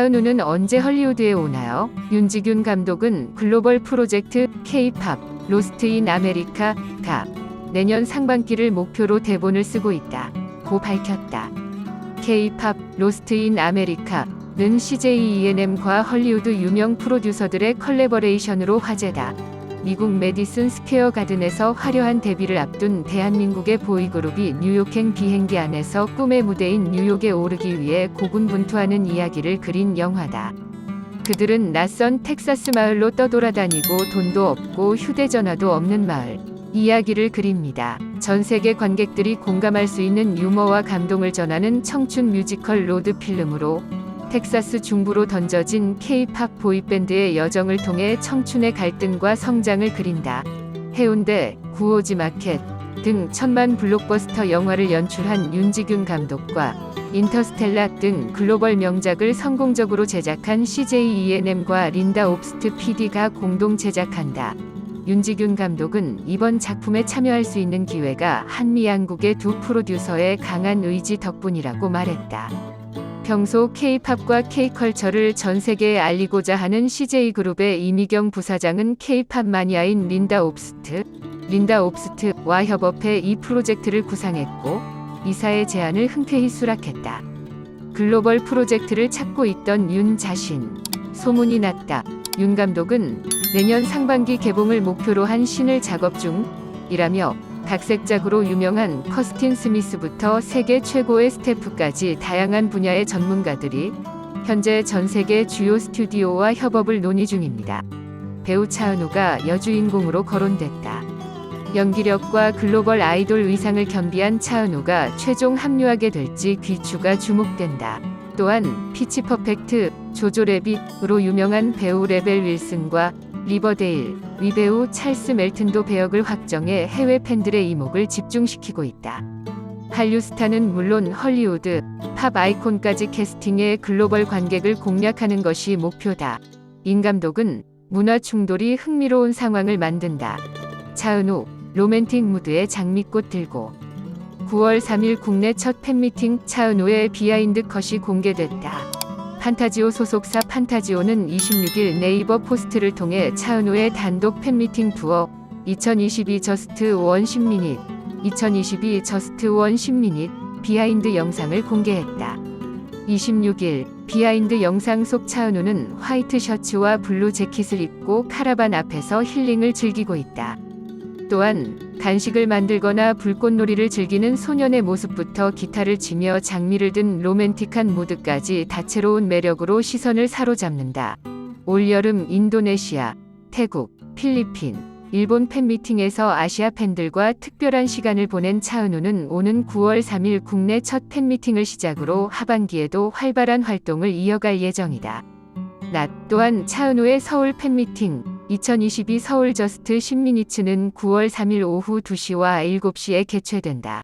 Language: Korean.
차은우는 언제 헐리우드에 오나요? 윤지균 감독은 글로벌 프로젝트 K-팝 로스트 인 아메리카 가 내년 상반기를 목표로 대본을 쓰고 있다. 고 밝혔다. K-팝 로스트 인 아메리카는 CJ ENM과 헐리우드 유명 프로듀서들의 컬래버레이션으로 화제다. 미국 메디슨 스퀘어 가든에서 화려한 데뷔를 앞둔 대한민국의 보이그룹이 뉴욕행 비행기 안에서 꿈의 무대인 뉴욕에 오르기 위해 고군분투하는 이야기를 그린 영화다. 그들은 낯선 텍사스 마을로 떠돌아다니고 돈도 없고 휴대전화도 없는 마을. 이야기를 그립니다. 전 세계 관객들이 공감할 수 있는 유머와 감동을 전하는 청춘 뮤지컬 로드 필름으로 텍사스 중부로 던져진 K-팝 보이밴드의 여정을 통해 청춘의 갈등과 성장을 그린다. 해운대, 구호지 마켓 등 천만 블록버스터 영화를 연출한 윤지균 감독과 인터스텔라 등 글로벌 명작을 성공적으로 제작한 CJ ENM과 린다 옵스트 PD가 공동 제작한다. 윤지균 감독은 이번 작품에 참여할 수 있는 기회가 한미 양국의 두 프로듀서의 강한 의지 덕분이라고 말했다. 평소 K-팝과 K-컬처를 전 세계에 알리고자 하는 CJ그룹의 이미경 부사장은 K-팝 마니아인 린다 옵스트, 린다 옵스트와 협업해 이 프로젝트를 구상했고 이사의 제안을 흔쾌히 수락했다. 글로벌 프로젝트를 찾고 있던 윤 자신. 소문이 났다. 윤 감독은 내년 상반기 개봉을 목표로 한 신을 작업 중이라며 각색작으로 유명한 커스틴 스미스부터 세계 최고의 스태프까지 다양한 분야의 전문가들이 현재 전 세계 주요 스튜디오와 협업을 논의 중입니다. 배우 차은우가 여주인공으로 거론됐다. 연기력과 글로벌 아이돌 의상을 겸비한 차은우가 최종 합류하게 될지 귀추가 주목된다. 또한 피치 퍼펙트, 조조 래빗으로 유명한 배우 레벨 윌슨과 리버데일, 위배우 찰스 멜튼도 배역을 확정해 해외 팬들의 이목을 집중시키고 있다. 한류 스타는 물론 헐리우드, 팝 아이콘까지 캐스팅해 글로벌 관객을 공략하는 것이 목표다. 인 감독은 문화 충돌이 흥미로운 상황을 만든다. 차은우, 로맨틱 무드의 장미꽃 들고 9월 3일 국내 첫 팬미팅 차은우의 비하인드 컷이 공개됐다. 판타지오 소속사 판타지오는 26일 네이버 포스트를 통해 차은우의 단독 팬미팅 투어 2022 저스트 원 10미닛 2022 저스트 원 10미닛 비하인드 영상을 공개했다. 26일 비하인드 영상 속 차은우는 화이트 셔츠와 블루 재킷을 입고 카라반 앞에서 힐링을 즐기고 있다. 또한 간식을 만들거나 불꽃놀이를 즐기는 소년의 모습부터 기타를 치며 장미를 든 로맨틱한 무드까지 다채로운 매력으로 시선을 사로잡는다. 올여름 인도네시아, 태국, 필리핀, 일본 팬미팅에서 아시아 팬들과 특별한 시간을 보낸 차은우는 오는 9월 3일 국내 첫 팬미팅을 시작으로 하반기에도 활발한 활동을 이어갈 예정이다. 낮 또한 차은우의 서울 팬미팅 2022 서울 저스트 10미니츠는 9월 3일 오후 2시와 7시에 개최된다.